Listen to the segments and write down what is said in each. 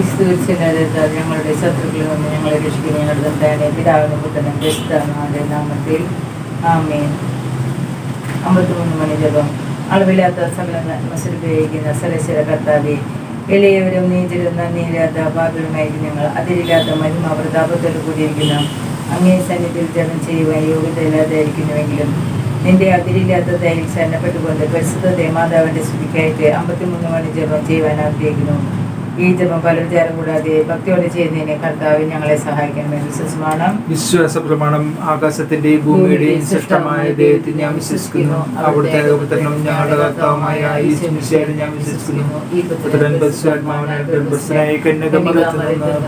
ക്രിസ്തുവിച്ചാൽ ഞങ്ങളുടെ ശത്രുക്കളിൽ നിന്ന് ഞങ്ങളെ രക്ഷിക്കുന്ന ഞങ്ങളുടെ തമ്പുരാനെ പിതാവിനും പുത്രനും ക്രിസ്താവിന്റെ നാമത്തിൽ. ആമേൻ. അമ്പത്തിമൂന്ന് മണി ജപം. അളവില്ലാത്ത സകല മസിൽ ഉപയോഗിക്കുന്ന സലശില കർത്താവെ എളിയവരും നീചരും നന്ദിയില്ലാത്ത പാപികളുമായിരിക്കും ഞങ്ങൾ. അതിരില്ലാത്ത മഹിമ പ്രതാപത്തോട് കൂടിയിരിക്കുന്ന. അങ്ങേ സന്നിധിയിൽ ജപം ചെയ്യുവാൻ യോഗ്യതയില്ലാതായിരിക്കുന്നുവെങ്കിലും നിന്റെ അതിരില്ലാത്ത ദയയിൽ ശരണപ്പെട്ടുകൊണ്ട് പരിശുദ്ധ ദേമാതാവിന്റെ സ്തുതിക്കായിട്ട് അമ്പത്തിമൂന്ന് മണി ജപം ചെയ്യുവാൻ ആഗ്രഹിക്കുന്നു. ഈ ജപം പലവിചാരം കൂടാതെ ഭക്തിയോടെ ചെയ്യുന്നതിനെ കർത്താവ് ഞങ്ങളെ സഹായിക്കണമെന്ന് വിശ്വസമാണ്. വിശ്വാസ പ്രമാണം ആകാശത്തിന്റെയും ഭൂമിയുടെയും സൃഷ്ടമായ ദൈവത്തിൽ ഞാൻ വിശ്വസിക്കുന്നു. അവിടുത്തെ ഞങ്ങളുടെ കർത്താവുമായ ഈശ്വരൻ ഞാൻ വിശ്വസിക്കുന്നു.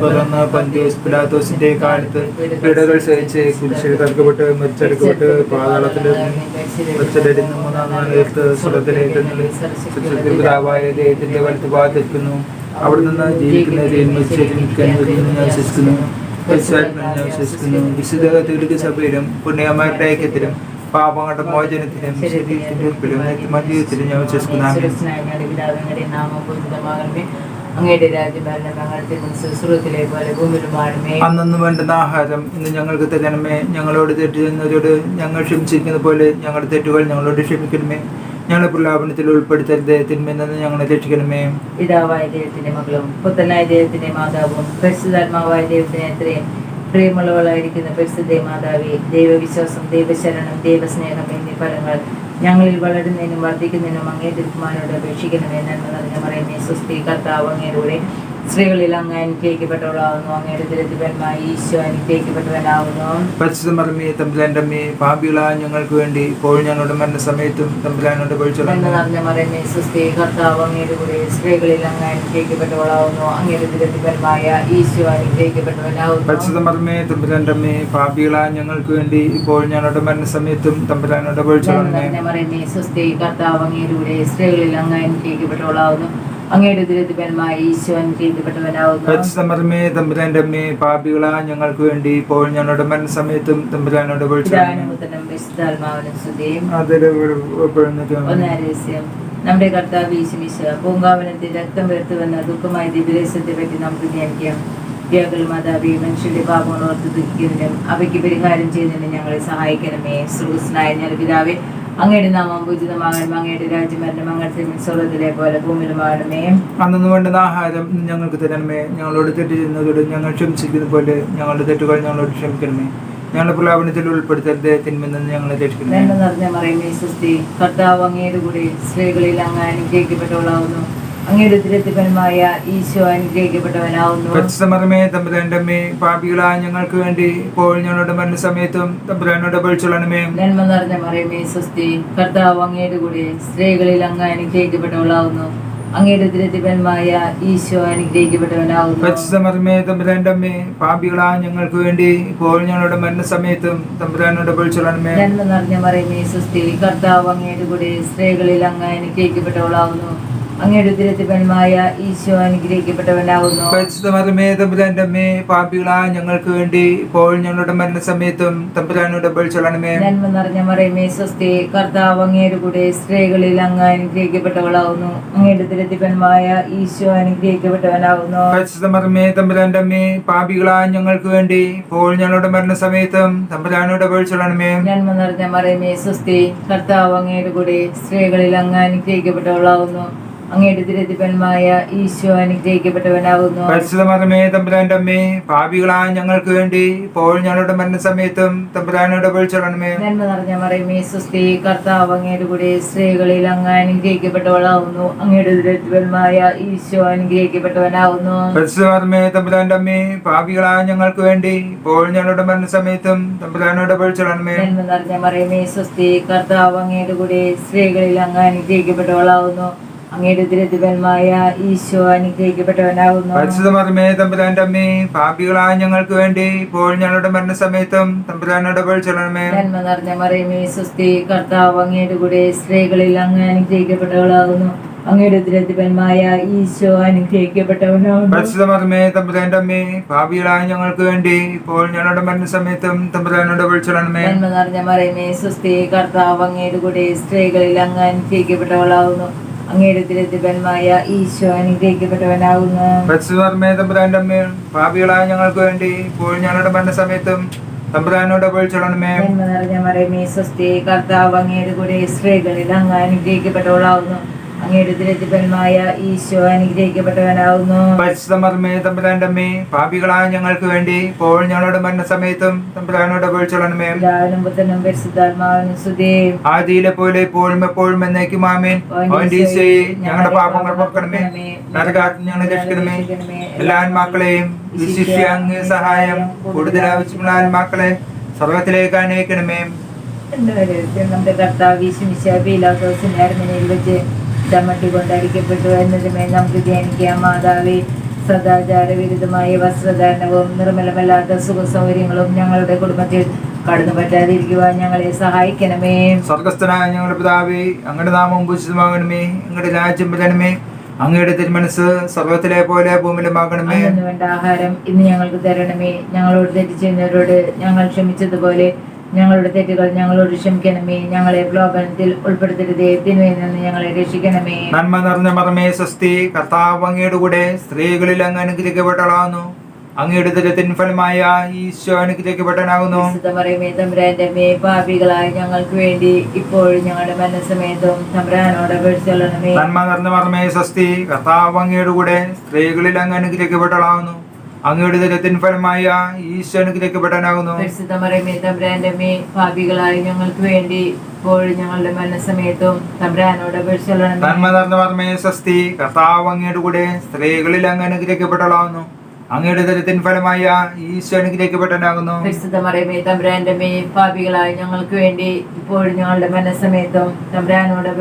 പിറന്ന പന്തിയോസ് പിലാത്തോസിന്റെ കാലത്ത് പീഡകൾ സഹിച്ച് കുരിശിൽ തറക്കപ്പെട്ട് മരിച്ചെടുക്കപ്പെട്ട് പാതാളത്തിൽ മൂന്നാം നാളത്ത് സ്വർഗത്തിലേക്ക് പിതാവായ ദൈവത്തിന്റെ വലത്ത് ഭാഗത്തിരിക്കുന്നു അവിടെ നിന്ന് ഞാൻ വിശ്വസിക്കുന്നു. വിശുദ്ധ കത്തോലിക്ക സഭയിലും പുണ്യമാരുടെ ഐക്യത്തിലും പാപങ്ങളുടെ മോചനത്തിലും ശരീരത്തിന്റെ ഉൾപ്പെടെ ജീവിതത്തിലും ഞാൻ വിശ്വസിക്കുന്നു. അങ്ങയുടെ രാജ്യഭരണം ഞങ്ങളുടെ പോലെ അന്നു വേണ്ടുന്ന ആഹാരം ഇന്ന് ഞങ്ങൾക്ക് തരണമേ. ഞങ്ങളോട് തെറ്റ് ചെയ്യുന്നവരോട് ഞങ്ങൾ ക്ഷമിച്ചിരിക്കുന്ന പോലെ ഞങ്ങളുടെ തെറ്റുകൾ ഞങ്ങളോട് ക്ഷമിക്കണമേ. ഞങ്ങളെ പ്രലാപനത്തിൽ ഉൾപ്പെടുത്തരുത്. തിന്മെന്ന് ഞങ്ങളെ രക്ഷിക്കണമേ. പിതാവായ ദൈവത്തിന്റെ മകളും പുത്തനായ ദൈവത്തിന്റെ മാതാവും പരിശുദ്ധാത്മാവായ ദൈവത്തിന് എത്രയും പ്രിയമുള്ളവളായിരിക്കുന്ന പരിശുദ്ധ മാതാവേ ദൈവവിശ്വാസം ദൈവശരണം ദൈവസ്നേഹം എന്നീ ഫലങ്ങൾ ഞങ്ങളിൽ വളരുന്നതിനും വർദ്ധിക്കുന്നതിനും അങ്ങേ തിരുമാനോട് അപേക്ഷിക്കണമേ. നന്മ നിറഞ്ഞ പറയുന്നേ സുസ്ഥി കർത്താവ് അങ്ങേരുടെ സ്ത്രീകളിൽ അങ്ങ് അനുഗ്രഹിക്കപ്പെട്ടവളാവുന്നു അങ്ങയുടെ ദരിദ്രന്മായി ഈശോ അനുഗ്രഹിക്കപ്പെട്ടവനാവുന്നു പരിശുദ്ധ മറമേ തമ്പുരാന്റെ അമ്മേ പാപികളായ ഞങ്ങൾക്ക് വേണ്ടി ഇപ്പോൾ ഞങ്ങളുടെ മരണസമയത്തും തമ്പുരാനോട് നന്മ പൊഴിച്ചുള്ള നിറഞ്ഞ പറയുന്നേ സുസ്ഥി കർത്താവ് അങ്ങയുടെ കൂടെ സ്ത്രീകളിൽ അങ്ങ് അനുഗ്രഹിക്കപ്പെട്ടവളാവുന്നു അങ്ങയുടെ ദരിദ്രന്മായ ഈശോ അനുഗ്രഹിക്കപ്പെട്ടവനാവുന്നു പരിശുദ്ധ മറമേ തമ്പുരാന്റെ അമ്മേ പാപികളായ ഞങ്ങൾക്ക് വേണ്ടി ഇപ്പോൾ ഞങ്ങളുടെ മരണസമയത്തും തമ്പുരാനോട് സുസ്ഥി കർത്താവ് അങ്ങയുടെ സ്ത്രീകളിൽ അങ്ങ് അങ്ങയുടെ ദുരിതപരമായ ഈശോൻ അമ്മേ പാപികളാ ഞങ്ങൾക്ക് വേണ്ടി ഇപ്പോൾ ഞങ്ങളുടെ മരണസമയത്തും തമ്പുരാനോട് നമ്മുടെ കർത്താവ് പൂങ്കാവനത്തിൽ രക്തം വെറുത്തു വന്ന ദുഃഖമായ ദിവദേശത്തെ പറ്റി നമുക്ക് ധ്യാനിക്കാം. വ്യാകുൽ മാതാവി മനുഷ്യരുടെ പാപങ്ങൾ ഓർത്ത് ദുഃഖിക്കുന്നതിനും അവയ്ക്ക് പരിഹാരം ചെയ്യുന്നതിനും ഞങ്ങളെ സഹായിക്കണമേ. സുഹൃസ്നായ ഞാൻ പിതാവേ അങ്ങയുടെ നാമം പൂജിതമാകണം അങ്ങയുടെ രാജ്യമരണം അങ്ങനത്തെ സ്വർഗത്തിലെ പോലെ ഭൂമിയിലുമാകണമേ അന്നു വേണ്ടുന്ന ആഹാരം ഞങ്ങൾക്ക് തരണമേ. ഞങ്ങളോട് തെറ്റ് ചെയ്യുന്നതോട് ഞങ്ങൾ ക്ഷമിച്ചിരിക്കുന്ന പോലെ ഞങ്ങളുടെ തെറ്റുകൾ ഞങ്ങളോട് ക്ഷമിക്കണമേ. ഞങ്ങളുടെ പ്രലാപനത്തിൽ ഉൾപ്പെടുത്തരുത്. തിന്മെന്ന് ഞങ്ങളെ രക്ഷിക്കണമേ. നന്മ നിറഞ്ഞ മറിയമേ സുസ്തി കർത്താവ് അങ്ങയുടെ കൂടെ സ്ത്രീകളിൽ അങ്ങ് അനുഗ്രഹിക്കപ്പെട്ടവളാവുന്നു. അങ്ങയുടെ ഈശോ അനുഗ്രഹിക്കപ്പെട്ടവനാവുന്നു. അമ്മേ പാപികളായ ഞങ്ങൾക്ക് വേണ്ടി ഇപ്പോൾ ഞങ്ങളുടെ മരണസമയത്തും തമ്പുരാനോട് അപേക്ഷിച്ചോളണമേ നന്മ നിറഞ്ഞ മറിയമേ സ്വസ്തി കർത്താവ് അങ്ങയുടെ കൂടെ സ്ത്രീകളിൽ അങ്ങ് അനുഗ്രഹിക്കപ്പെട്ടവളാവുന്നു. അങ്ങയുടെ തിരുത്തിപ്പന്മായ ഈശോ അനുഗ്രഹിക്കപ്പെട്ടവനാവുന്നു. അമ്മേ പാപികളായ ഞങ്ങൾക്ക് വേണ്ടി ഇപ്പോൾ ഞങ്ങളുടെ മരണസമയത്തും തമ്പുരാനോട് അപേക്ഷിച്ചോളണമേ നന്മ നിറഞ്ഞ മറിയമേ സ്വസ്തി കർത്താവ് അങ്ങയുടെ കൂടെ സ്ത്രീകളിൽ അങ്ങ് അനുഗ്രഹിക്കപ്പെട്ടവളാവുന്നു. അങ്ങയുടെ ഈശോ അമ്മേ പാപികളായ ഞങ്ങൾക്ക് വേണ്ടി ഇപ്പോൾ ഞങ്ങളുടെ മരണസമയത്തും തമ്പുരാനോട് അപേക്ഷിച്ചോളണമേ നന്മ നിറഞ്ഞ മറിയമേ സ്വസ്തി കർത്താവ് അങ്ങയുടെ കൂടെ സ്ത്രീകളിൽ അങ്ങ് അനുഗ്രഹിക്കപ്പെട്ടവളാവുന്നു. അങ്ങയുടെ തിരുത്തിപ്പന്മായ ഈശോ അനുഗ്രഹിക്കപ്പെട്ടവനാവുന്നു. പരിശുദ്ധമറമേ തമ്പുരാന്റെ അമ്മേ പാപികളാ ഞങ്ങൾക്ക് വേണ്ടി ഇപ്പോൾ ഞങ്ങളുടെ മരണസമയത്തും തമ്പുരാനോട് അപേക്ഷിച്ചോളണമേ നന്മ നിറഞ്ഞ മറിയമേ സ്വസ്തി കർത്താവ് അങ്ങയുടെ കൂടെ സ്ത്രീകളിൽ അങ്ങ് അനുഗ്രഹിക്കപ്പെട്ടവളാവുന്നു. അങ്ങയുടെ ദരിദ്രന്മായ ഈശോ അനുഗ്രഹിക്കപ്പെട്ടവനാവുന്നു. പരിശുദ്ധമറമേ തമ്പുരാന്റെ അമ്മേ പാപികളായ ഞങ്ങൾക്ക് വേണ്ടി ഇപ്പോൾ ഞങ്ങളുടെ മരണസമയത്തും തമ്പുരാനോട് അപേക്ഷിച്ചോളണമേ നന്മ നിറഞ്ഞ മറിയമേ സുസ്ഥി കർത്താവ് അങ്ങയുടെ കൂടെ സ്ത്രീകളിൽ അങ്ങ് അനുഗ്രഹിക്കപ്പെട്ടവളാവുന്നു. അങ്ങയുടെ ദരിദ്രന്മായ ഈശോ അനുഗ്രഹിക്കപ്പെട്ടവനാവുന്നു. പരിശുദ്ധമറമേ തമ്പുരാന്റെ അമ്മേ പാപികളായ ഞങ്ങൾക്ക് വേണ്ടി ഇപ്പോൾ ഞങ്ങളുടെ മരണസമയത്തും തമ്പുരാനോട് അപേക്ഷിച്ചോളണമേ നന്മ നിറഞ്ഞ മറിയമേ സ്വസ്തി കർത്താവ് അങ്ങയുടെ കൂടെ സ്ത്രീകളിൽ അങ്ങ് അനുഗ്രഹിക്കപ്പെട്ടവളാവുന്നു. അങ്ങയുടെ ദരിദ്രന്മായ ഈശോ അനുഗ്രഹിക്കപ്പെട്ടവനാകുന്നു. പരിശുദ്ധമറിമേ തമ്പുരാന്റെ അമ്മേ പാപികളായ ഞങ്ങൾക്ക് വേണ്ടി ഇപ്പോൾ ഞങ്ങളുടെ മരണസമയത്തും തമ്പുരാനോട് അപേക്ഷിച്ചോളണമേ നന്മ നിറഞ്ഞ മറിയമേ സുസ്തി കർത്താവ് അങ്ങയുടെ കൂടെ സ്ത്രീകളിൽ അങ്ങ് അനുഗ്രഹിക്കപ്പെട്ടവളാകുന്നു. അങ്ങയുടെ ദരിദ്രന്മായ ഈശോ അനുഗ്രഹിക്കപ്പെട്ടവനാകുന്നു. പരിശുദ്ധമറമേ തമ്പുരാന്റെ അമ്മേ പാപികളായ ഞങ്ങൾക്ക് വേണ്ടി ഇപ്പോൾ ഞങ്ങളുടെ മരണസമയത്തും തമ്പുരാനോട് അപേക്ഷിച്ചോളണമേ നന്മ നിറഞ്ഞ മറിയമേ സുസ്തി കർത്താവ് അങ്ങയുടെ കൂടെ സ്ത്രീകളിൽ അങ്ങ് അനുഗ്രഹിക്കപ്പെട്ടവളാവുന്നു അങ്ങയുടെ തിരുത്തിപ്പന്മായ ഈശോ അനുഗ്രഹിക്കപ്പെട്ടവനാകുന്നു. പാപികളായ ഞങ്ങൾക്ക് വേണ്ടി ഇപ്പോൾ ഞങ്ങളുടെ മരണസമയത്തും തമ്പുരാനോട് പൊഴിച്ചോളണമേ നിറഞ്ഞ മറിയമേ സ്വസ്തി കർത്താവ് അങ്ങയുടെ കൂടെ സ്ത്രീകളിൽ അങ്ങ് അനുഗ്രഹിക്കപ്പെട്ടവളാവുന്നു. അങ്ങയുടെ തിരുത്തിപ്പന്മായ ഈശോ അനുഗ്രഹിക്കപ്പെട്ടവനാവുന്നു. പരിശുദ്ധമർമ്മേ തമ്പുരാന്റെ അമ്മേ പാപികളായ ഞങ്ങൾക്ക് വേണ്ടി ഇപ്പോൾ ഞങ്ങളുടെ മരണസമയത്തും തമ്പുരാനോട് പൊഴിച്ചോളണമേ പിതാവിനും പുത്രനും പരിശുദ്ധാത്മാവിനും സുധേ ആദിയിലെ പോലെ ഇപ്പോഴും എപ്പോഴും എന്നേക്കും ആമേൻ. ഓൻഡീസയെ ഞങ്ങളുടെ പാപങ്ങൾ പൊറുക്കണമേ നരകാത്തിൽ ഞങ്ങളെ രക്ഷിക്കണമേ. എല്ലാ ആത്മാക്കളെയും വിശിഷ്യ അങ്ങ് സഹായം കൂടുതൽ ആവശ്യമുള്ള ആത്മാക്കളെ സർവത്തിലേക്ക് അനയിക്കണമേ എന്നവരെ നമ്മുടെ കർത്താവ് വിശമിച്ച പീലാത്തോസിന്റെ അരമനയിൽ വെച്ച് ചമ്മട്ടി കൊണ്ടടിക്കപ്പെട്ടു എന്നതുമേ നമുക്ക് ധ്യാനിക്കാം. മാതാവേ സദാചാര വിരുദ്ധമായ വസ്ത്രധാരണവും നിർമ്മലമല്ലാത്ത സുഖ സൗകര്യങ്ങളും ഞങ്ങളുടെ കുടുംബത്തിൽ കടന്നു പറ്റാതിരിക്കുവാൻ ഞങ്ങളെ സഹായിക്കണമേ. സ്വർഗസ്ഥനായ ഞങ്ങളുടെ പിതാവേ അങ്ങയുടെ നാമം പൂജിതമാകണമേ അങ്ങയുടെ രാജ്യം വരണമേ. അങ്ങയുടെ തിരുമനസ് സർവത്തിലെ പോലെ ഭൂമിയിലുമാകണമേ വേണ്ട ആഹാരം ഇന്ന് ഞങ്ങൾക്ക് തരണമേ. ഞങ്ങളോട് തെറ്റിച്ചവരോട് ഞങ്ങൾ ക്ഷമിച്ചതുപോലെ ഞങ്ങളുടെ തെറ്റുകൾ ഞങ്ങളോട് ക്ഷമിക്കണമേ. ഞങ്ങളെ പ്രലോഭനത്തിൽ ഉൾപ്പെടുത്തരുതേ. തിന്മയിൽ നിന്ന് ഞങ്ങളെ രക്ഷിക്കണമേ. നന്മ നിറഞ്ഞ മറമേ സ്വസ്തി കർത്താവ് അങ്ങയുടെ കൂടെ സ്ത്രീകളിൽ അങ്ങ് അനുഗ്രഹിക്കപ്പെട്ടു അങ്ങയുടെ ദരത്തിൻ ഫലമായ ഈശോ അനുഗ്രഹിക്കപ്പെട്ടനാകുന്നു വിശുദ്ധമറിയമേ തമ്പുരാന്റെ മേ പാപികളായ ഞങ്ങൾക്ക് വേണ്ടി ഇപ്പോഴും ഞങ്ങളുടെ തമ്പുരാനോട് അപേക്ഷിച്ചൊള്ളണമേ നന്മ നിറഞ്ഞ മറമേ സ്വസ്തി കർത്താവ് അങ്ങയുടെ കൂടെ സ്ത്രീകളിൽ അങ്ങ് അനുഗ്രഹിക്കപ്പെട്ടളാവുന്നു അങ്ങയുടെ ദൈവത്തിൻ ഫലമായ ഈശോ മേ പാപികളായ ഞങ്ങൾക്ക് വേണ്ടി ഇപ്പോഴും ഞങ്ങളുടെ തമ്പുരാനോട് സ്വസ്തി കർത്താവ് അങ്ങയുടെ കൂടെ സ്ത്രീകളിൽ അങ്ങ് അനുഗ്രഹിക്കപ്പെട്ടളാവുന്നു അങ്ങയുടെ ദരത്തിൻ ഫലമായ ഈശോ അനുഗ്രഹിക്കപ്പെട്ടനാകുന്നു പരിശുദ്ധമറിയമേ തമ്പുരാന്റെ മേ പാപികളായ ഞങ്ങൾക്ക് വേണ്ടി ഇപ്പോഴും ഞങ്ങളുടെ മനസ്സമേത്തും തമ്പ്രാനോട്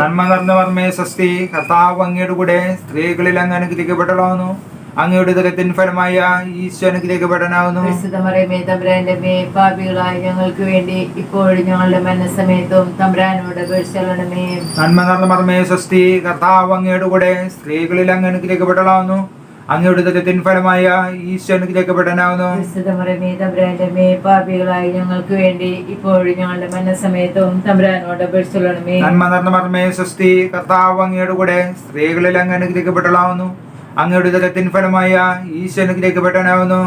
നന്മ മർമ്മേ സ്വസ്തി കർത്താവ് അങ്ങയുടെ കൂടെ സ്ത്രീകളിൽ അങ്ങ് അനുഗ്രഹിക്കപ്പെട്ടളാവുന്നു അങ്ങയുടെ തലത്തിൻ ഫലമായ ഈശോ അനുഗ്രഹിക്കപ്പെടാനാവുന്നു പരിശുദ്ധമറിയമേ തമ്പുരാന്റെ മേ പാപികളായ ഞങ്ങൾക്ക് വേണ്ടി ഇപ്പോഴും ഞങ്ങളുടെ മനസ്സമേത്തും തമ്പുരാനോട് നന്മ നടന്ന മർമ്മേ സ്വസ്തി കർത്താവ് അങ്ങയുടെ കൂടെ സ്ത്രീകളിൽ അങ്ങ് അനുഗ്രഹിക്കപ്പെട്ടളാവുന്നു അങ്ങയുടെ തലത്തിൻ ഫലമായ ഈശോ അനുഗ്രഹിക്കപ്പെടാനാവുന്നു പരിശുദ്ധമറിയമേ തമ്പുരാന്റെ മേ പാപികളായ ഞങ്ങൾക്ക് വേണ്ടി ഇപ്പോഴും ഞങ്ങളുടെ മനസ്സമേത്തും തമ്പുരാനോട് നന്മ നടന്ന മർമ്മേ സ്വസ്തി കർത്താവ് അങ്ങയുടെ കൂടെ സ്ത്രീകളിൽ അങ്ങ് അനുഗ്രഹിക്കപ്പെട്ടളാവുന്നു അങ്ങയുടെ ദരത്തിൻ ഫലമായ ഈശോ പെട്ടാനാവുന്നു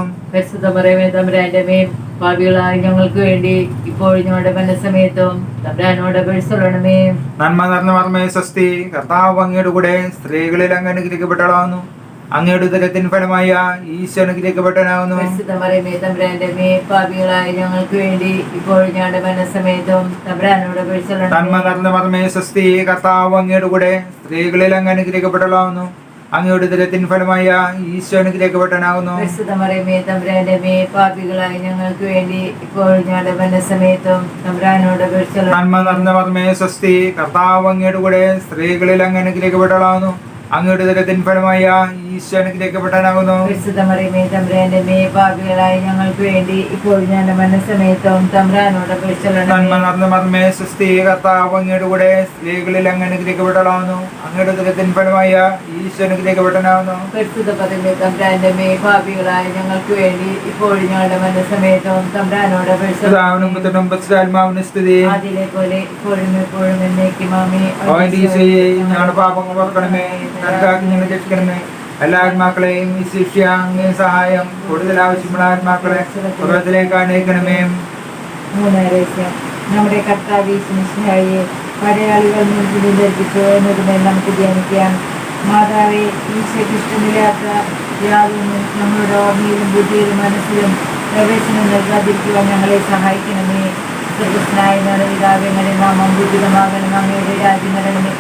തമ്പുരാന്റെ പാപികളായ ഞങ്ങൾക്ക് വേണ്ടി ഇപ്പോഴും ഞങ്ങളുടെ മനസ്സമേതവും തമ്പുരാനോട് അപേക്ഷിച്ചൊള്ളണമേ നന്മ നിറഞ്ഞ മർമ്മേ സ്വസ്തി കർത്താവ് അങ്ങയുടെ കൂടെ സ്ത്രീകളിൽ അങ്ങ് അനുഗ്രഹിക്കപ്പെട്ടളാവുന്നു അങ്ങയുടെ ഉദരത്തിൻ ഫലമായ തമ്പുരാന്റെ പാപികളായ ഞങ്ങൾക്ക് വേണ്ടി ഇപ്പോൾ ഞങ്ങളുടെ മനസ്സമേതവും തമ്പുരാനോട് നന്മ അപേക്ഷിച്ചൊള്ളണമേ നിറഞ്ഞ മർമ്മേ സ്വസ്തി കർത്താവ് അങ്ങയുടെ കൂടെ സ്ത്രീകളിൽ അങ്ങ് അനുഗ്രഹിക്കപ്പെട്ടളാവുന്നു അങ്ങയുടെ ഉദരത്തിൻ ഫലമായ ഈശോ പാപികളായ ഞങ്ങൾക്ക് വേണ്ടി ഇപ്പോൾ ഞങ്ങളുടെ മനസ്സമേതവും തമ്പുരാനോട് അപേക്ഷിച്ചൊള്ളണമേ നന്മ നിറഞ്ഞ മർമ്മേ സ്വസ്തി കർത്താവ് അങ്ങയുടെ കൂടെ സ്ത്രീകളിൽ അങ്ങ് അനുഗ്രഹിക്കപ്പെട്ടളാവുന്നു അങ്ങയുടെ ഉദരത്തിൻ ഫലമായ ഈശോ അനുഗ്രഹിക്കപ്പെട്ടനാവുന്നു പരിശുദ്ധമറിയമേ തമ്പുരാന്റെ മേ ഞങ്ങൾക്ക് വേണ്ടി ഇപ്പോൾ തമ്പുരാനോട് നന്മ മർമ്മേ സ്വസ്തി കർത്താവ് അങ്ങയുടെ കൂടെ സ്ത്രീകളിൽ അങ്ങ് അനുഗ്രഹിക്കപ്പെട്ടളാവുന്നു അങ്ങയുടെ ഉദരത്തിൻ ഫലമായ ഈശോ അനുഗ്രഹിക്കപ്പെട്ടനാവുന്നു പരിശുദ്ധ പദമേ തമ്പുരാന്റെ മേ പാപികളായ ഞങ്ങൾക്ക് വേണ്ടി ഇപ്പോൾ ഞങ്ങളുടെ തമ്പുരാനോട് പിതാവിനും പുത്രനും ആദിലെ പോലെ ഇപ്പോഴും എപ്പോഴും എന്നേക്കും ആമേ അവന്റെ ഈശോയെ ഞങ്ങളുടെ പാപങ്ങൾ ഓർക്കണമേ. നരകാക്കി രക്ഷിക്കണമേ. എല്ലാ ആത്മാക്കളെയും അങ്ങേ സഹായം കൂടുതൽ ആവശ്യമുള്ള ആത്മാക്കളെ സ്വർഗത്തിലേക്ക് അണയിക്കണമേ നമ്മുടെ കർത്താവ് ഈശ്വരായെ പടയാളികൾ ധരിപ്പിച്ചു എന്നതിനെ നമുക്ക് ധ്യാനിക്കാം. മാതാവെ ഈശ്വരിഷ്ടമില്ലാത്ത യാതൊന്നും നമ്മളുടെ ഓർമ്മയിലും ബുദ്ധിയിലും മനസ്സിലും പ്രവേശനം നൽകാതിരിക്കുവാൻ ഞങ്ങളെ സഹായിക്കണമേ. സ്വർഗസ്നായ പിതാവെങ്ങനെ നാം ബുദ്ധിതമാകണം അങ്ങയുടെ രാജ്യം വരണമേ.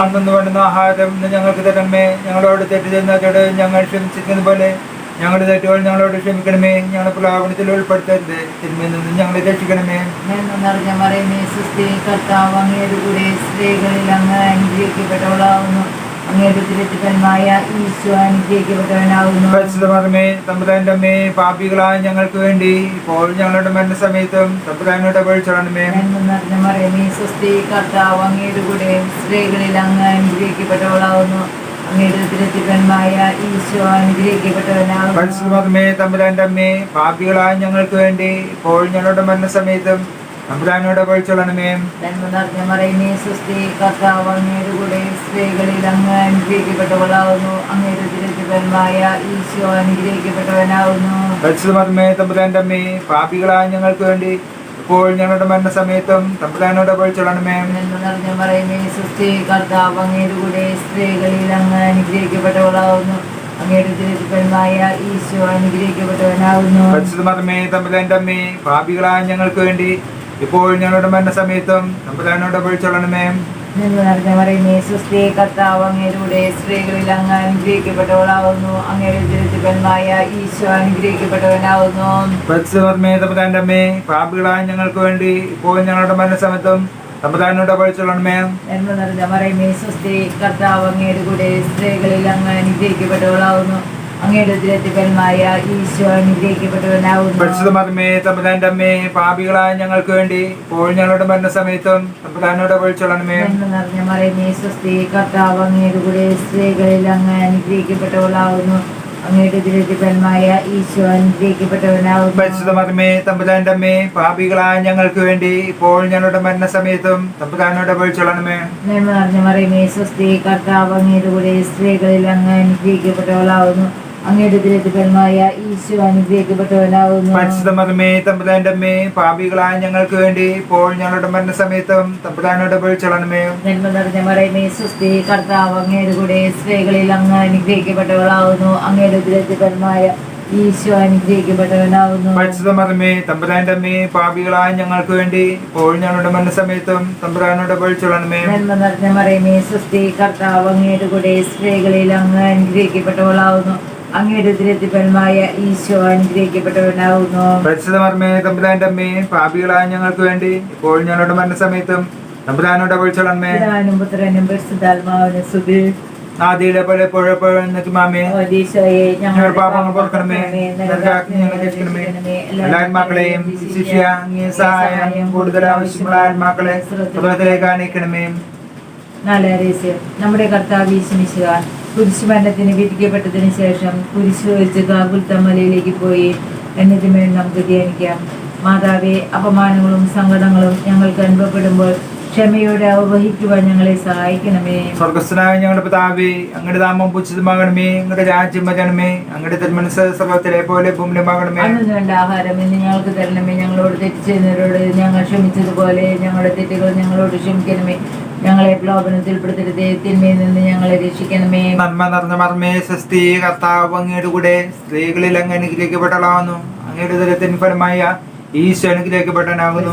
അന്നു വേണ്ടുന്ന ആഹാരം ഞങ്ങൾക്ക് തരണമേ. ഞങ്ങളോട് തെറ്റ് ചെയ്യുന്നവരോട് ഞങ്ങൾ ക്ഷമിച്ചിരിക്കുന്ന പോലെ ഞങ്ങളുടെ തെറ്റുകൾ ഞങ്ങളോട് ക്ഷമിക്കണമേ. ഞങ്ങളെ പ്രലാപനത്തിൽ ഉൾപ്പെടുത്തരുത്. തിന്മയിൽ നിന്ന് ഞങ്ങളെ രക്ഷിക്കണമേ. നിറഞ്ഞ മറയമേ കർത്താവ് അങ്ങയുടെ സ്ത്രീകളിൽ അങ്ങ് അനുഗ്രഹിക്കപ്പെട്ടവളാവുന്നു. അങ്ങയുടെ തിരുത്തിപ്പന്മായ ഈശോ അനുഗ്രഹിക്കപ്പെട്ടവനാവുന്നു പരിശുദ്ധമേ തമ്പുരാന്റെ അമ്മേ പാപികളായ ഞങ്ങൾക്ക് വേണ്ടി ഇപ്പോൾ ഞങ്ങളുടെ മരണസമയത്തും തമ്പുരാനോട് അപേക്ഷിച്ചോളണമേ. നന്മ നിറഞ്ഞ മറയമേ സുസ്ഥി കർത്താവ് അങ്ങയുടെ കൂടെ സ്ത്രീകളിൽ അങ്ങ് പരിശുദ്ധമേ തമ്പുരാന്റെ അമ്മേ പാപികളായ ഞങ്ങൾക്ക് വേണ്ടി ഇപ്പോൾ ഞങ്ങളുടെ മരണസമയത്തും തമ്പുരാനോട് പഴിച്ചോളണമേ നന്മ നിറഞ്ഞ മറിയമേ സുസ്ഥി കർത്താവ് അങ്ങയുടെ കൂടെ സ്ത്രീകളിൽ അങ്ങ് അനുഗ്രഹിക്കപ്പെട്ടവളാവുന്നു. അങ്ങയുടെ തിരുത്തിപരമായ ഈശോ അനുഗ്രഹിക്കപ്പെട്ടവനാവുന്നു. പരിശുദ്ധമർമ്മേ അമ്മേ പാപികളായ ഞങ്ങൾക്ക് വേണ്ടി ഇപ്പോൾ ഞങ്ങളുടെ മരണസമയത്തും തമ്പുരാനോട് പഴിച്ചോളണമേ നന്മ നിറഞ്ഞ മറിയമേ സുസ്ഥി കർത്താവ് അങ്ങയുടെ കൂടെ സ്ത്രീകളിൽ അങ്ങ് അനുഗ്രഹിക്കപ്പെട്ടവളാവുന്നു. അങ്ങയുടെ ഈശോ അനുഗ്രഹിക്കപ്പെട്ടവനാകുന്നു പരിശുദ്ധമർമ്മേ തമ്പുരാന്റെ അമ്മേ പാപികളായ ഞങ്ങൾക്ക് വേണ്ടി ഇപ്പോൾ ഞങ്ങളുടെ മരണസമയത്തും തമ്പുരാനോട് പഴിച്ചോളണമേ നന്മ നിറഞ്ഞ മറിയമേ സുസ്ഥി കർത്താവ് അങ്ങയുടെ കൂടെ സ്ത്രീകളിൽ അങ്ങ് അനുഗ്രഹിക്കപ്പെട്ടവളാവുന്നു. അങ്ങയുടെ തിരുത്തിപരമായ ഈശോ അനുഗ്രഹിക്കപ്പെട്ടവനാവുന്നു. പരിശുദ്ധമർമ്മേ പാപികളായ ഞങ്ങൾക്ക് വേണ്ടി ഇപ്പോൾ ഞങ്ങളുടെ മരണസമയത്തും തമ്പുരാനോട് പഴിച്ചോളണമേ നന്മ നിറഞ്ഞ മറിയമേ സ്വസ്തി കർത്താവ് അങ്ങയുടെ കൂടെ സ്ത്രീകളിൽ അങ്ങ് അനുഗ്രഹിക്കപ്പെട്ടവളാവുന്നു. അങ്ങയുടെ ഈശോ പരിശുദ്ധമർമ്മേ തമ്പുരാന്റെ അമ്മേ പാപികളായ ഞങ്ങൾക്ക് വേണ്ടി ഇപ്പോൾ ഞങ്ങളുടെ മരണസമയത്തും സമയത്തും പഴിച്ചോളണമേ നിറഞ്ഞ മറിയമേ സ്വസ്തി കർത്താവ് അങ്ങയുടെ കൂടെ സ്ത്രീകളിൽ അങ്ങ് അനുഗ്രഹിക്കപ്പെട്ടവളാവുന്നു. അങ്ങയുടെ ഉദരത്തിപരമായ ഈശോ അനുഗ്രഹിക്കപ്പെട്ടവനാവുന്നു. പരിശുദ്ധമർമ്മേ തമ്പുരാന്റെ അമ്മേ പാപികളായ ഞങ്ങൾക്ക് വേണ്ടി ഇപ്പോൾ ഞങ്ങളുടെ മരണസമയത്തും തമ്പുരാനോട് പഴിച്ചോളണമേ നിറഞ്ഞ മറിയമേ സ്വസ്തി കർത്താവ് അങ്ങയുടെ കൂടെ സ്ത്രീകളിൽ അങ്ങ് അനുഗ്രഹിക്കപ്പെട്ടവളാവുന്നു. അങ്ങയുടെ ഉദരത്തിപരമായ ഈശോ അനുഗ്രഹിക്കപ്പെട്ടവനാവുന്നു. പരിശുദ്ധമർമ്മേ തമ്പുരാന്റെ അമ്മേ പാപികളായ ഞങ്ങൾക്ക് വേണ്ടി ഇപ്പോൾ ഞങ്ങളുടെ മരണസമയത്തും തമ്പുരാനോട് പഴിച്ചോളണമേ നന്മ നിറഞ്ഞ മറിയമേ സുസ്ഥി കർത്താവ് അങ്ങയുടെ കൂടെ സ്ത്രീകളിൽ അങ്ങ് അനുഗ്രഹിക്കപ്പെട്ടവളാവുന്നു. അങ്ങയുടെ ഉദരത്തിപരമായ ഈശോ അനുഗ്രഹിക്കപ്പെട്ടവനാവുന്നു. പരിശുദ്ധമർമ്മേ തമ്പുരാന്റെ അമ്മേ പാപികളായ ഞങ്ങൾക്ക് വേണ്ടി ഇപ്പോൾ ഞങ്ങളുടെ മരണസമയത്തും തമ്പുരാനോട് പഴിച്ചോളണമേ നന്മ നിറഞ്ഞ മറയമേ സുസ്ഥി കർത്താവ് അങ്ങയുടെ കൂടെ സ്ത്രീകളിൽ അങ്ങ് അനുഗ്രഹിക്കപ്പെട്ടവളാവുന്നു. അങ്ങയുടെ ഉദരത്തിപരമായ ഈശോ അനുഗ്രഹിക്കപ്പെട്ടവനാകുന്നു പരിശുദ്ധമർമ്മേ തമ്പുരാന്റെ അമ്മേ പാപികളായ ഞങ്ങൾക്ക് വേണ്ടി ഇപ്പോൾ ഞങ്ങളുടെ മരണസമയത്തും തമ്പുരാനോട് പഴിച്ചോളണമേ പിതാവിനും പുത്രനും പരിശുദ്ധാത്മാവിന് സുഖി. ആദിയുടെ പോലെ ഞങ്ങളുടെ പാപങ്ങൾ പൊറുക്കണമേ എല്ലാ ആത്മാക്കളെയും ശിഷ്യ സഹായം കൂടുതൽ ആവശ്യമുള്ള ആത്മാക്കളെ അണിയിക്കണമേ നാലാരേസ്യം നമ്മുടെ കർത്താവ് ഈശ്വമിശുക കുരിശുമരണത്തിന് വിധിക്കപ്പെട്ടതിന് ശേഷം കുരിശ് വെച്ച് കാകുൽത്തമ്മലയിലേക്ക് പോയി. എന്നതിന്മേൽ നമുക്ക് ധ്യാനിക്കാം. മാതാവെ അപമാനങ്ങളും സങ്കടങ്ങളും ഞങ്ങൾക്ക് അനുഭവപ്പെടുമ്പോൾ ക്ഷമയോടെ അവഹിക്കുവാൻ ഞങ്ങളെ സഹായിക്കണമേ. സ്വർഗസ്ഥനായ ഞങ്ങളുടെ പിതാവേ അങ്ങയുടെ നാമം പൂജിതമാകണമേ അങ്ങയുടെ രാജ്യം വരണമേ അങ്ങയുടെ തിരുമനസ് സർവത്തിലെ പോലെ ഭൂമിയിലുമാകണമേ അന്നു വേണ്ട ആഹാരം ഇന്ന് ഞങ്ങൾക്ക് തരണമേ. ഞങ്ങളോട് തെറ്റ് ചെയ്യുന്നവരോട് ഞങ്ങൾ ക്ഷമിച്ചതുപോലെ ഞങ്ങളുടെ തെറ്റുകൾ ഞങ്ങളോട് ക്ഷമിക്കണമേ. ഞങ്ങളെ പ്രലോഭനത്തിൽപ്പെടുത്തരുതേ തിന്മയിൽ നിന്ന് ഞങ്ങളെ രക്ഷിക്കണമേ. നന്മ നിറഞ്ഞ മർമ്മേ സ്വസ്തി കർത്താവ് അങ്ങയുടെ കൂടെ സ്ത്രീകളിൽ അങ്ങ് അനുഗ്രഹിക്കപ്പെട്ടളാവുന്നു അങ്ങയുടെ ഫലമായ ഈശോ അനുഗ്രഹിക്കപ്പെട്ടനാകുന്നു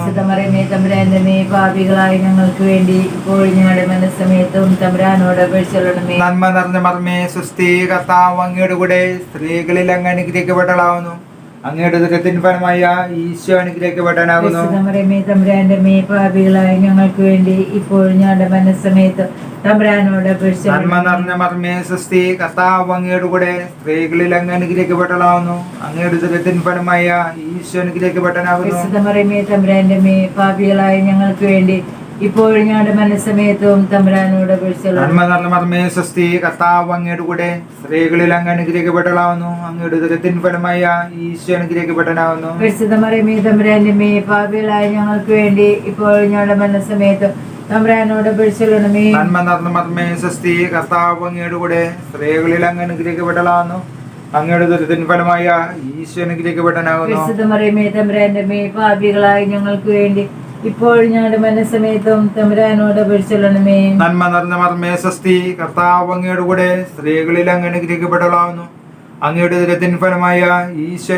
മേ പാപികളായ ഞങ്ങൾക്ക് വേണ്ടി ഇപ്പോൾ ഞങ്ങളുടെ മനസ്സമയത്തും തമ്പുരാനോട് അപേക്ഷിച്ചൊള്ളണമേ നന്മ നിറഞ്ഞ മർമ്മേ സ്വസ്തി കർത്താവ് അങ്ങയുടെ കൂടെ സ്ത്രീകളിൽ അങ്ങ് അനുഗ്രഹിക്കപ്പെട്ടളാവുന്നു അങ്ങയുടെ ദുഃഖത്തിന് ഫലമായ ഈശോ അനുഗ്രഹിക്കപ്പെടാനാകുന്നു. പരിശുദ്ധമറിയമേ തമ്പുരാന്റെ മേ പാപികളായ ഞങ്ങൾക്ക് വേണ്ടി ഇപ്പോൾ ഞങ്ങളുടെ മനസ്സമയത്ത് തമ്പുരാനോട് നന്മ അപേക്ഷിച്ചൊള്ളണമേ നിറഞ്ഞ മർമ്മേ സുസ്ഥി കർത്താവ് അങ്ങയുടെ കൂടെ സ്ത്രീകളിൽ അങ്ങ് അനുഗ്രഹിക്കപ്പെട്ടളാവുന്നു അങ്ങയുടെ ദുരത്തിന് ഫലമായ ഈശോ തമ്പുരാന്റെ മേ പാപികളായ ഞങ്ങൾക്ക് വേണ്ടി ഇപ്പോൾ ഞങ്ങളുടെ മനസ്സമയത്തും തമ്പുരാനോട് നന്മ സ്വസ്തി കർത്താവ് അങ്ങയുടെ കൂടെ സ്ത്രീകളിൽ അങ്ങ് അനുഗ്രഹിക്കപ്പെട്ടളാവുന്നു അങ്ങയുടെ ദുരത്തിൻ ഫലമായ ഈശോ അനുഗ്രഹിക്കപ്പെട്ടനാവുന്നു പരിശുദ്ധമറിയമേ പാപികളായ ഞങ്ങൾക്ക് വേണ്ടി ഇപ്പോൾ ഞങ്ങളുടെ മനസ്സമയത്തും തമ്പുരാനോട് അപേക്ഷിച്ചൊള്ളണമേ നന്മ നിറഞ്ഞ മർമ്മേ സ്വസ്തി കർത്താവ് അങ്ങയുടെ കൂടെ സ്ത്രീകളിൽ അങ്ങ് അനുഗ്രഹിക്കപ്പെട്ടളാവുന്നു അങ്ങയുടെ ഫലമായ ഈശോ അനുഗ്രഹിക്കപ്പെട്ടനാവുന്നു പരിശുദ്ധമറിയമേ മേ പാപികളായ ഞങ്ങൾക്ക് വേണ്ടി ഇപ്പോൾ ഞങ്ങളുടെ മനസ്സമയത്തും തമ്പുരാനോട് അപേക്ഷിച്ചൊള്ളണമേ. നന്മ നിറഞ്ഞ മർമ്മേ സ്വസ്തി കർത്താവ് അങ്ങയുടെ കൂടെ സ്ത്രീകളിൽ അങ്ങ് അനുഗ്രഹിക്കപ്പെട്ടളാവുന്നു അങ്ങയുടെ ദുരത്തിൻ ഫലമായ ഈശോ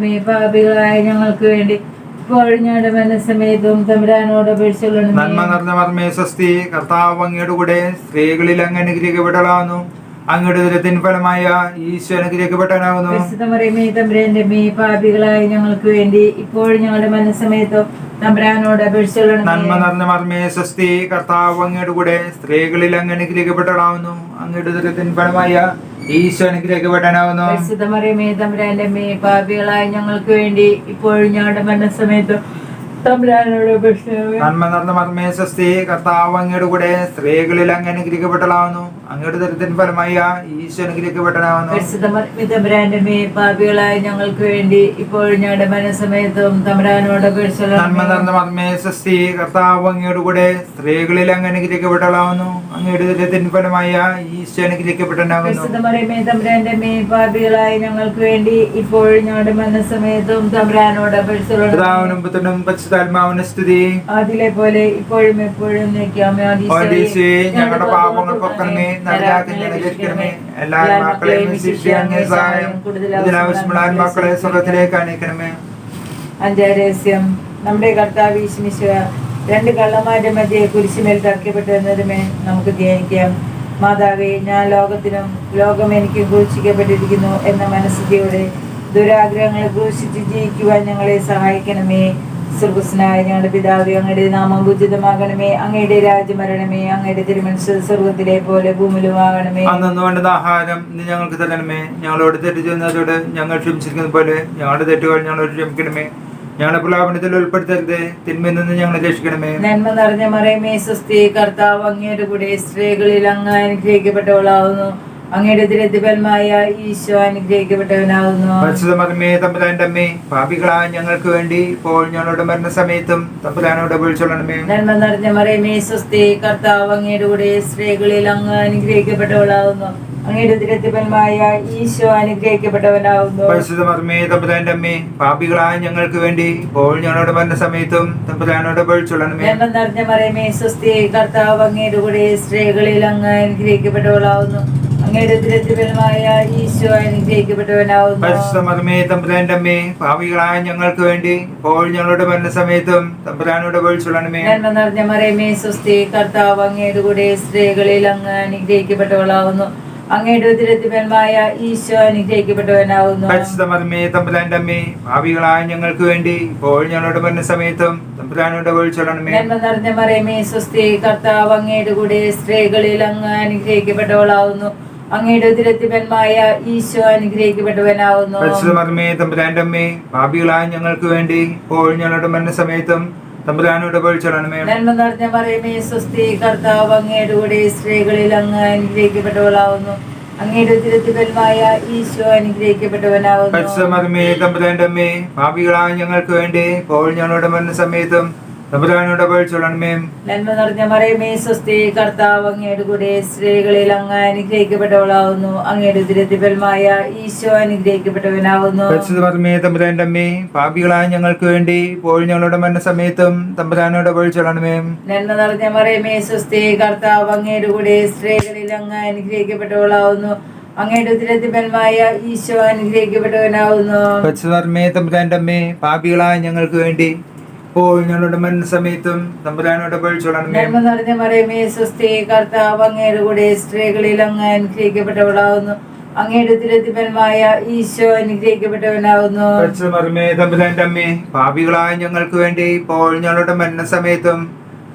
മേ പാപികളായ ഞങ്ങൾക്ക് വേണ്ടി ഇപ്പോൾ ഞങ്ങളുടെ മനസ്സമയത്തും തമ്പുരാനോട് അപേക്ഷിച്ചൊള്ളണമേ. നന്മ നിറഞ്ഞ മർമ്മേ സ്വസ്തി കർത്താവ് അങ്ങയുടെ കൂടെ സ്ത്രീകളിൽ അങ്ങ് അങ്ങയുടെ ദുരത്തിൻ ഫലമായ ഈശോ അനുഗ്രഹിക്കപ്പെട്ടനാവുന്നു പരിശുദ്ധമറിയമേ തമ്പുരാന്റെ മേ പാപികളായ ഞങ്ങൾക്ക് വേണ്ടി ഇപ്പോൾ ഞങ്ങളുടെ മനസ്സമയത്തോ തമ്പുരാനോട് അപേക്ഷിച്ചൊള്ളണമേ നന്മ നിറഞ്ഞ മർമ്മേ സ്വസ്തി കർത്താവ് അങ്ങയുടെ കൂടെ സ്ത്രീകളിൽ അങ്ങ് അനുഗ്രഹിക്കപ്പെട്ടളാവുന്നു അങ്ങയുടെ ഫലമായ ഈശോ അനുഗ്രഹിക്കപ്പെട്ടനാവുന്നു പരിശുദ്ധമറിയമേ തമ്പുരാന്റെ മേ പാപികളായ ഞങ്ങൾക്ക് വേണ്ടി ഇപ്പോഴും ഞങ്ങളുടെ മനസ്സമയത്തോ. നന്മ നിറഞ്ഞ മർമ്മേ സ്വസ്തി കർത്താവ് അങ്ങയുടെ കൂടെ സ്ത്രീകളിൽ അങ്ങ് അനുഗ്രഹിക്കപ്പെട്ടളാവുന്നു അങ്ങയുടെ ദരിദ്രൻ ഫലമായ ഈശോ അനുഗ്രഹിക്കപ്പെട്ടനാവുന്നു പരിശുദ്ധമേ പാപികളായ ഞങ്ങൾക്ക് വേണ്ടി ഇപ്പോൾ ഞങ്ങളുടെ മനസ്സമയത്തും തമരാനോട് നന്മ നിറഞ്ഞ മർമ്മേ കർത്താവ് അങ്ങയോട് കൂടെ സ്ത്രീകളിൽ അങ്ങ് അനുഗ്രഹിക്കപ്പെട്ടവളാവുന്നു. അങ്ങയുടെ ദരിദ്രൻ ഫലമായ ഈശോ അനുഗ്രഹിക്കപ്പെട്ടനാവുന്നു പരിശുദ്ധമറിയമേ തമ്പുരാന്റെ മേ പാപികളായ ഞങ്ങൾക്ക് വേണ്ടി ഇപ്പോൾ ഞങ്ങളുടെ മനസ്സമയത്തും തമ്പുരാനോട് പിതാവിനും പുത്രനും പരിശുദ്ധാത്മാവിനും സ്തുതി. അതിലെ പോലെ ഇപ്പോഴും എപ്പോഴും ഞങ്ങളുടെ പാപങ്ങൾ പൊക്കണമേ അഞ്ചാം രഹസ്യം നമ്മുടെ കർത്താവ് രണ്ട് കള്ളന്മാരുടെ മധ്യേ കുരിശുമേൽ തറക്കപ്പെട്ടു എന്നതുമേ നമുക്ക് ധ്യാനിക്കാം. മാതാവേ ഞാൻ ലോകത്തിനും ലോകം എനിക്ക് ക്രൂശിക്കപ്പെട്ടിരിക്കുന്നു എന്ന മനസ്സിലൂടെ ദുരാഗ്രഹങ്ങളെ ക്രൂശിച്ച് ജീവിക്കുവാൻ ഞങ്ങളെ സഹായിക്കണമേ. സ്വർഗസ്നായ ഞങ്ങളുടെ പിതാവ് അങ്ങയുടെ നാമം ഉചിതമാകണമേ അങ്ങയുടെ രാജ്യമരണമേ അങ്ങയുടെ തിരുമനസ് സ്വർഗത്തിലെ പോലെ ഭൂമിലുമാകണമേ അന്നു വേണ്ടത് ആഹാരം ഇന്ന് ഞങ്ങൾക്ക് തരണമേ. ഞങ്ങളോട് തെറ്റ് ചെയ്യുന്നതോട് ഞങ്ങൾ ക്ഷമിച്ചിരിക്കുന്ന പോലെ ഞങ്ങളുടെ തെറ്റുകൾ ഞങ്ങളോട് ക്ഷമിക്കണമേ. ഞങ്ങളുടെ പ്രലാപനത്തിൽ ഉൾപ്പെടുത്തരുത്. തിന്മയിൽ നിന്ന് ഞങ്ങളെ രക്ഷിക്കണമേ. നന്മ നിറഞ്ഞ മറയമേ സ്വസ്തി കർത്താവ് അങ്ങയുടെ കൂടെ സ്ത്രീകളിൽ അങ്ങ് അനുഗ്രഹിക്കപ്പെട്ടവളാവുന്നു. അങ്ങയുടെ തിരത്തിപരമായ ഈശോ അനുഗ്രഹിക്കപ്പെട്ടവനാകുന്നു. പരിശുദ്ധ മർമ്മേ തമ്പുരാന്റെ അമ്മേ പാപികളായ ഞങ്ങൾക്ക് വേണ്ടി ഇപ്പോൾ ഞങ്ങളുടെ മരണസമയത്തും തമ്പുരാനോട് വിളിച്ചോളണമേ. നന്മ നിറഞ്ഞ മറിയമേ സ്വസ്തി കർത്താവ് അങ്ങയുടെ കൂടെ സ്ത്രീകളിൽ അങ്ങ് അനുഗ്രഹിക്കപ്പെട്ടവളാകുന്നു. അങ്ങയുടെ തിരത്തിപരമായ ഈശോ അനുഗ്രഹിക്കപ്പെട്ടവനാവുന്നു പരിശുദ്ധ മർമ്മേ തമ്പുരാന്റെ അമ്മേ പാപികളായ ഞങ്ങൾക്ക് വേണ്ടി ഇപ്പോൾ ഞങ്ങളുടെ മരണസമയത്തും തമ്പുരാനോട് നന്മ നിറഞ്ഞ മറിയമേ സ്വസ്തി കർത്താവ് അങ്ങയുടെ കൂടെ സ്ത്രീകളിൽ അങ്ങ് അനുഗ്രഹിക്കപ്പെട്ടവളാവുന്നു അങ്ങയുടെ തിരത്തിപരമായ ഈശോ അനുഗ്രഹിക്കപ്പെട്ടവനാവുന്നു. ഞങ്ങൾക്ക് വേണ്ടി ഇപ്പോൾ ഞങ്ങളുടെ മരണസമയത്തും തമ്പുരാനോട് വിളിച്ചോളണമേ നന്മ നിറഞ്ഞ മറിയമേ സ്വസ്തി കർത്താവ് അങ്ങയുടെ കൂടെ സ്ത്രീകളിൽ അങ്ങ് അനുഗ്രഹിക്കപ്പെട്ടവളാവുന്നു. അങ്ങയുടെ ഈശോ അനുഗ്രഹിക്കപ്പെട്ടവനാവുന്നു. ഞങ്ങൾക്ക് വേണ്ടി ഇപ്പോൾ ഞങ്ങളുടെ മരണസമയത്തും തമ്പുരാനോട് വിളിച്ചോളണമേ നന്മ നിറഞ്ഞ മറിയമേ സ്വസ്തി കർത്താവ് അങ്ങയുടെ കൂടെ സ്ത്രീകളിൽ അങ്ങ് അനുഗ്രഹിക്കപ്പെട്ടവളാവുന്നു. അങ്ങയുടെ ഉദരത്തിപരമായ ഈശോ അനുഗ്രഹിക്കപ്പെട്ടവനാവുന്നു. പരിശുദ്ധമർമ്മേ തമ്പുരാന്റെ അമ്മേ പാപികളായ ഞങ്ങൾക്ക് വേണ്ടി ഇപ്പോൾ ഞങ്ങളുടെ മരണസമയത്തും തമ്പുരാനോട് വിളിച്ചോളണമേ നന്മ നിറഞ്ഞ മറിയമേ സ്വസ്തി കർത്താവ് അങ്ങയുടെ കൂടെ സ്ത്രീകളിൽ അങ്ങ് അനുഗ്രഹിക്കപ്പെട്ടവളാവുന്നു. അങ്ങയുടെ ഉദരത്തിപരമായ ഈശോ അനുഗ്രഹിക്കപ്പെട്ടവനാവുന്നു. തമ്പുരാന്റെ അമ്മേ പാപികളായ ഞങ്ങൾക്ക് വേണ്ടി ഇപ്പോൾ ഞങ്ങളുടെ മരണസമയത്തും തമ്പുരാനോട് വിളിച്ചോളണമേ നന്മ നിറഞ്ഞ മറിയമേ സ്വസ്തി കർത്താവ് അങ്ങയുടെ കൂടെ സ്ത്രീകളിൽ അങ്ങ് അനുഗ്രഹിക്കപ്പെട്ടവളാവുന്നു. അങ്ങയുടെ ഉദരത്തിപരമായ ഈശോ അനുഗ്രഹിക്കപ്പെട്ടവനാവുന്നു. തമ്പുരാന്റെ അമ്മേ പാപികളായ ഞങ്ങൾക്ക് വേണ്ടി പോയി ഞങ്ങളുടെ മരണസമയത്തും തമ്പുരാനോട് ചൊല്ലണമേ നന്മ നിറഞ്ഞ മറിയമേ സ്വസ്തി കർത്താവ് അങ്ങയുടെ കൂടെ സ്ത്രീകളിൽ അങ്ങ് അനുഗ്രഹിക്കപ്പെട്ടവളാവുന്നു. അങ്ങയുടെ ഈശോ അനുഗ്രഹിക്കപ്പെട്ടവനാവുന്നു. പരിശുദ്ധ തമ്പുരാന്റെ അമ്മേ പാപികളായ ഞങ്ങൾക്ക് വേണ്ടി ഇപ്പോൾ ഞങ്ങളുടെ മരണസമയത്തും തമ്പുരാനോട് വിളിച്ചോളണമേ നന്മ നിറഞ്ഞ മറിയമേ സ്വസ്തി കർത്താവ് അങ്ങയുടെ കൂടെ സ്ത്രീകളിൽ അങ്ങ് അനുഗ്രഹിക്കപ്പെട്ടവളാവുന്നു. അങ്ങയുടെ ഉദരത്തിപരമായ ഈശോ അനുഗ്രഹിക്കപ്പെട്ടവനാവുന്നു. തമ്പുരാന്റെ അമ്മേ പാപികളായ ഞങ്ങൾക്ക് വേണ്ടി ഇപ്പോൾ ഞങ്ങളുടെ മരണസമയത്തും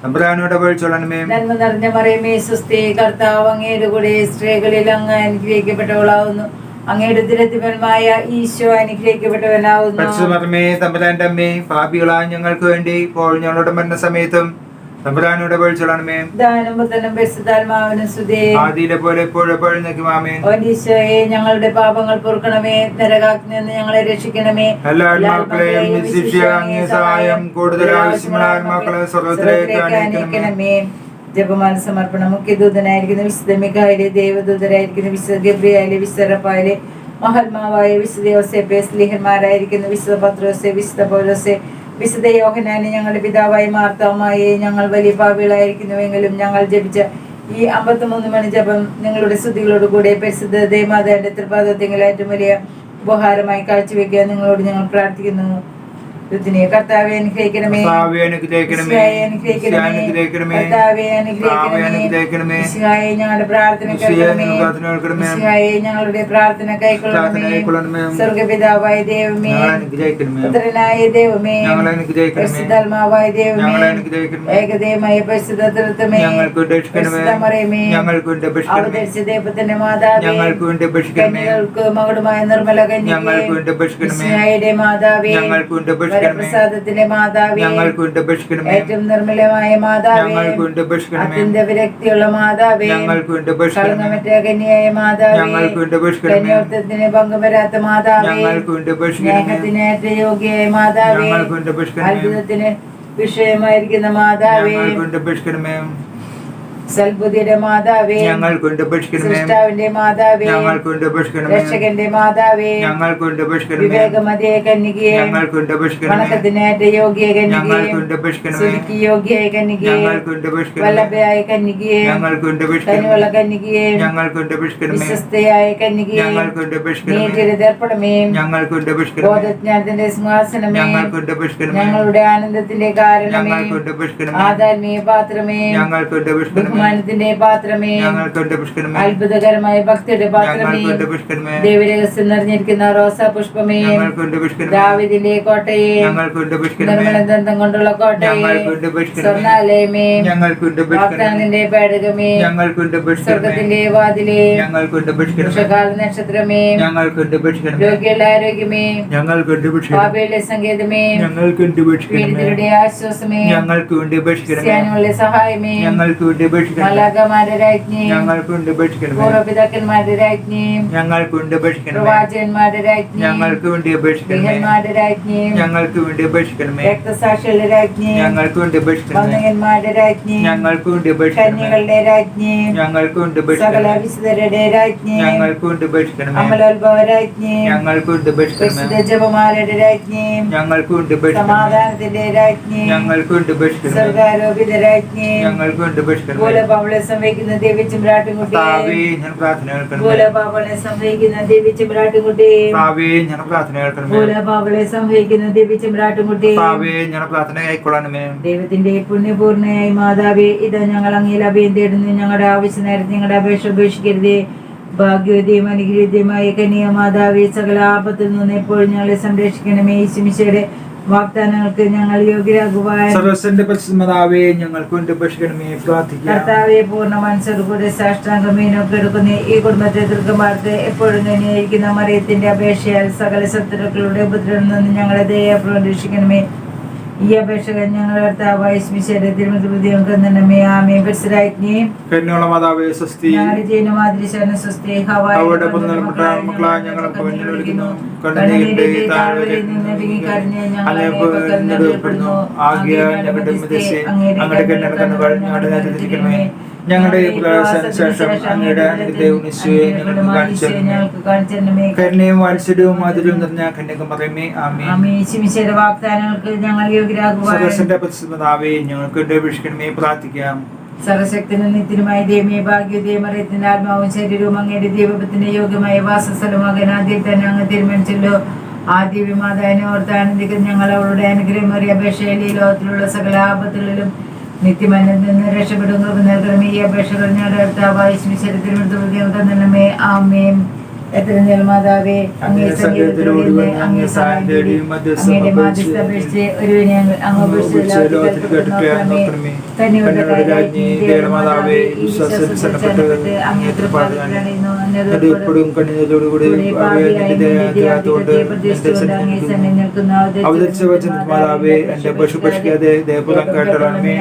തമ്പുരാനോട് വിളിച്ചോളണമേ നന്മ നിറഞ്ഞ മറിയമേ സ്വസ്തി കർത്താവ് അങ്ങയുടെ കൂടെ സ്ത്രീകളിൽ അങ്ങ് അനുഗ്രഹിക്കപ്പെട്ടവളാവുന്നു. അങ്ങയുടെ ഉദരത്തിപരമായ ഈശോ അനുഗ്രഹിക്കപ്പെട്ടവനാവുന്നു തമ്പുരാന്റെ അമ്മേ പാപികളായ ഞങ്ങൾക്ക് വേണ്ടി ഇപ്പോൾ ഞങ്ങളുടെ തമ്പുരാനോട് ദാനം പുത്തനും പരിശുദ്ധാത്മാവിനും സുതേ ആദിയിലെ പോലെ എപ്പോഴെപ്പോഴും നിൽക്കുമാമേ ഈശോയെ ഞങ്ങളുടെ പാപങ്ങൾ പൊറുക്കണമേ നരകാഗ്നി നിന്ന് ഞങ്ങളെ രക്ഷിക്കണമേ. എല്ലാ ആത്മാക്കളെയും സഹായം കൂടുതൽ ആവശ്യമുള്ള ആത്മാക്കളെ സ്വർഗത്തിലേക്ക് അണിയിക്കണമേ ജപമാല സമർപ്പണം മുഖ്യദൂതനായിരിക്കുന്ന വിശുദ്ധ മികായാലെ ദേവദൂതരായിരിക്കുന്ന വിശുദ്ധ ഗബ്രിയായാലെ വിശുദ്ധ റഫായിലെ മഹാത്മാവായ വിശുദ്ധ യോസേപ്പെ സ്ലിഹന്മാരായിരിക്കുന്ന വിശുദ്ധ പത്രോസെ വിശുദ്ധ പൗലോസെ വിശുദ്ധ യോഹനാനെ ഞങ്ങളുടെ പിതാവായി മാർത്താവുമായി ഞങ്ങൾ വലിയ പാപികളായിരിക്കുന്നുവെങ്കിലും ഞങ്ങൾ ജപിച്ച ഈ അമ്പത്തിമൂന്ന് മണി ജപം നിങ്ങളുടെ സ്തുതികളോട് കൂടെ പരിശുദ്ധ ദേമാതാന്റെ തൃപാദത്തെങ്കിൽ ഏറ്റവും വലിയ ഉപഹാരമായി കാഴ്ചവെക്കാൻ നിങ്ങളോട് ഞങ്ങൾ പ്രാർത്ഥിക്കുന്നു. ഋതുനെ കർത്താവെ അനുഗ്രഹിക്കണമേ. അനുഗ്രഹിക്കണമേ. ഞങ്ങളുടെ പ്രാർത്ഥന കേൾക്കണമേ. ഞങ്ങളുടെ പ്രാർത്ഥന കൈക്കൊള്ളണമേ. സ്വർഗപിതാവായ ദൈവമേ. പുത്രനായ ദൈവമേ. പരിശുദ്ധാത്മാവായ ദൈവമേ. ഏകദൈവമായ പരിശുദ്ധ തൃത്വമേ അവതരിച്ച ദൈവത്തിന്റെ മാതാവേ. കന്യകൾക്ക് മകളുമായ നിർമ്മല കന്യകേ മാതാവേ. ഞങ്ങൾക്ക് വേണ്ടി അപേക്ഷിക്കണമേ വരപ്രസാദത്തിന്റെ മാതാവേ ഞങ്ങൾക്ക് വേണ്ടി അപേക്ഷിക്കണമേ ഏറ്റവും നിർമ്മലമായ മാതാവേ ഞങ്ങൾക്ക് വേണ്ടി അപേക്ഷിക്കണമേ അത്യന്ത വിരക്തിയുള്ള മാതാവേ ഞങ്ങൾക്ക് വേണ്ടി അപേക്ഷിക്കണമേ കളങ്കമറ്റ കന്യായ മാതാവേ ഞങ്ങൾക്ക് വേണ്ടി അപേക്ഷിക്കണമേ കന്യോർത്ഥത്തിന് പങ്കു വരാത്ത മാതാവേ ഞങ്ങൾക്ക് വേണ്ടി അപേക്ഷിക്കണമേ സ്നേഹത്തിനേറ്റ യോഗ്യയായ മാതാവേ ഞങ്ങൾക്ക് വേണ്ടി അപേക്ഷിക്കണമേ അത്ഭുതത്തിന് വിഷയമായിരിക്കുന്ന മാതാവേ ഞങ്ങൾക്ക് വേണ്ടി അപേക്ഷിക്കണമേ സൽബുദ്ധിയുടെ മാതാവേ ഞങ്ങൾ കൊണ്ട് സൃഷ്ടാവിന്റെ മാതാവേ ഞങ്ങൾ കൊണ്ട് രക്ഷകന്റെ മാതാവേ ഞങ്ങൾ കൊണ്ട് വിവേകമതിയെ കന്യകയെ ഞങ്ങൾ കൊണ്ട് വണക്കത്തിനേറ്റ യോഗ്യ കന്യകയെ സുരുക്കി യോഗ്യയായ കന്യകയെ വല്ലഭയായ കന്യകയെ ഞങ്ങൾ കൊണ്ട് അപേക്ഷിക്കണമേ കന്യകയെ ഞങ്ങൾ കൊണ്ട് വിശ്വസ്തയായ കന്യകയെ ഞങ്ങൾ കൊണ്ട് നീതിയുടെ ദർപ്പണമേ ഞങ്ങൾ കൊണ്ട് ബോധജ്ഞാനത്തിന്റെ സിംഹാസനമേ ഞങ്ങൾ കൊണ്ട് ഞങ്ങളുടെ ആനന്ദത്തിന്റെ കാരണമേ ആദാത്മീയ പാത്രമേ ഞങ്ങൾ കൊണ്ട് ബഹുമാനത്തിന്റെ പാത്രമേ അത്ഭുതകരമായ ഭക്തിയുടെ പാത്രമേ ദേവരഹസ്യം നിറഞ്ഞിരിക്കുന്ന റോസാ പുഷ്പമേ ദാവിദിന്റെ കോട്ടയെ ഞങ്ങൾക്ക് വേണ്ടി അപേക്ഷിക്കണമേ നിർമ്മല ദന്തം കൊണ്ടുള്ള കോട്ടയെ സ്വർണാലയമേ വാഗ്ദാനത്തിന്റെ പേടകമേ സ്വർഗത്തിന്റെ വാതിലേ വൃഷകാല നക്ഷത്രമേ രോഗികളുടെ ആരോഗ്യമേ ബാബയുടെ പാപയുടെ സങ്കേതമേ പീഡിതരുടെ ആശ്വാസമേ ഞങ്ങൾക്ക് വേണ്ടി സഹായമേ രാജ്ഞി ഞങ്ങൾക്ക് വേണ്ടി രാജ്ഞി ഞങ്ങൾക്ക് വേണ്ടി രാജ്ഞി ഞങ്ങൾക്ക് വേണ്ടി ഞങ്ങൾക്ക് വേണ്ടി അപേക്ഷിക്കണമേ രക്തസാക്ഷികളുടെ രാജ്ഞി ഞങ്ങൾക്ക് വേണ്ടി അപേക്ഷിക്കണമേ വന്ദകന്മാരുടെ രാജ്ഞി ഞങ്ങൾക്ക് വേണ്ടി അപേക്ഷിക്കണമേ രാജ്ഞി ഞങ്ങൾക്ക് വേണ്ടി സകല അപേക്ഷിക്കണമേ വിശുദ്ധരുടെ രാജ്ഞി ഞങ്ങൾക്ക് വേണ്ടി അപേക്ഷിക്കണമേ അമലോത്ഭവ രാജ്ഞി ഞങ്ങൾക്ക് വേണ്ടി അപേക്ഷിക്കണമേ ജപമാലയുടെ രാജ്ഞി ഞങ്ങൾക്ക് വേണ്ടി അപേക്ഷിക്കണമേ സമാധാനത്തിന്റെ രാജ്ഞി ഞങ്ങൾക്ക് വേണ്ടി അപേക്ഷിക്കണമേ സ്വർഗാരോപിത രാജ്ഞി ഞങ്ങൾക്ക് വേണ്ടി ദേവി ദേവി ദേവി ദൈവത്തിന്റെ പുണ്യപൂർണയായി മാതാവേ ഇത് ഞങ്ങൾ അങ്ങയിൽ അഭയം തേടുന്നു. ഞങ്ങളുടെ ആവശ്യ നേരത്തെ ഞങ്ങളുടെ അപേക്ഷ ഉപേക്ഷിക്കരുതേ. ഭാഗ്യവതിയും അനുഗ്രഹീതയുമായ കനിയ മാതാവേ സകല ആപത്തിൽ നിന്ന് എപ്പോഴും ഞങ്ങളെ സംരക്ഷിക്കണമേ. ഈശ്മിശയുടെ വാഗ്ദാനങ്ങൾക്ക് ഞങ്ങൾ യോഗ്യരാകുവാൻ സർവസ്വന്റെ പരിശുദ്ധമാതാവേ ഞങ്ങൾക്ക് വേണ്ടി അപേക്ഷിക്കണമേ പ്രാർത്ഥിക്കാം. കർത്താവെ പൂർണ മനസ്സോടുകൂടി സാഷ്ടാംഗമീനൊക്കെ എടുക്കുന്ന ഈ കുടുംബത്തെ ദീർഘമാർത്ത് എപ്പോഴും തന്നെയായിരിക്കുന്ന മറിയത്തിന്റെ അപേക്ഷയാൽ സകല ശത്രുക്കളുടെ ഉപദ്രവം നിന്ന് ഞങ്ങളെ ദയപ്രതീക്ഷിക്കണമേ ഈ അപേക്ഷ ഞങ്ങളുടെ കർത്താവായ സ്മിശയുടെ തിരുമൃതിയും കന്നണമേ ആമേ പരിസരാജ്ഞി കന്യോള മാതാവേ സ്വസ്തി. ഞങ്ങളുടെ ജൈനമാതിരി ശരണ സ്വസ്തി അവിടെ മക്കളായ വേണ്ടി വിളിക്കുന്നു കണ്ണുനീരിന്റെ താഴ്വരയിൽ നിന്ന് നീങ്ങിക്കരഞ്ഞ് ഞങ്ങളെ പകർന്നെടുക്കപ്പെടുന്നു ആകിയ ഞങ്ങളുടെ അങ്ങയുടെ കണ്ണുകൾ ഞങ്ങളുടെ ഞങ്ങളുടെ പ്രയാസത്തിന് ശേഷം അങ്ങയുടെ ഞങ്ങൾക്ക് കാണിച്ചു തരണമേ കരുണയും വാത്സല്യവും മാധുര്യവും നിറഞ്ഞ കന്യകം പറയുമേ ആമേ ആമേ ശിമിശയുടെ വാഗ്ദാനങ്ങൾക്ക് ഞങ്ങൾ യോഗ്യരാകുവാൻ സർവസ്വന്റെ ഞങ്ങൾക്ക് അപേക്ഷിക്കണമേ പ്രാർത്ഥിക്കാം. സർവശക്തനും നിത്യനുമായ ദേവിയെ ഭാഗ്യ അറിയത്തിന്റെ ആത്മാവും ശരീരവും അങ്ങയുടെ ദൈവത്തിന്റെ യോഗ്യമായ വാസസ്ഥലമാകാൻ ആദ്യം തന്നെ അങ്ങ് തീരുമാനിച്ചല്ലോ. ആദ്യ വിമാതാവിനെ ഓർത്ത് ആനന്ദിക്കുന്ന ഞങ്ങൾ അവളുടെ അപേക്ഷയിൽ ഈ ലോകത്തിലുള്ള സകല ആപത്തുകളിലും നിത്യമനിൽ നിന്ന് രക്ഷപ്പെടും കൃപ നൽകണമേ ഈ അപേക്ഷകൾ ഞങ്ങളുടെ കർത്താവായ ആമേം എത്ര അങ്ങേ സംഗീതത്തിലൂടെ നിന്ന് അങ്ങേ സഹായം തേടി അങ്ങയുടെ മാധ്യസ്ഥ അപേക്ഷിച്ച് ഒരുവനെ അങ്ങ് അങ്ങ് അപേക്ഷിച്ച് കന്യകളുടെ രാജ്ഞി ദേവമാതാവേ അങ്ങേ തൃപ്പാദങ്ങളിലണിയുന്നു അന്യതോട് എപ്പോഴും കണ്ണീരോടുകൂടി അവതരിച്ച വചന മാതാവേ എന്റെ പശു പശിക്കാതെ ദേവപുരം കേട്ടണമേ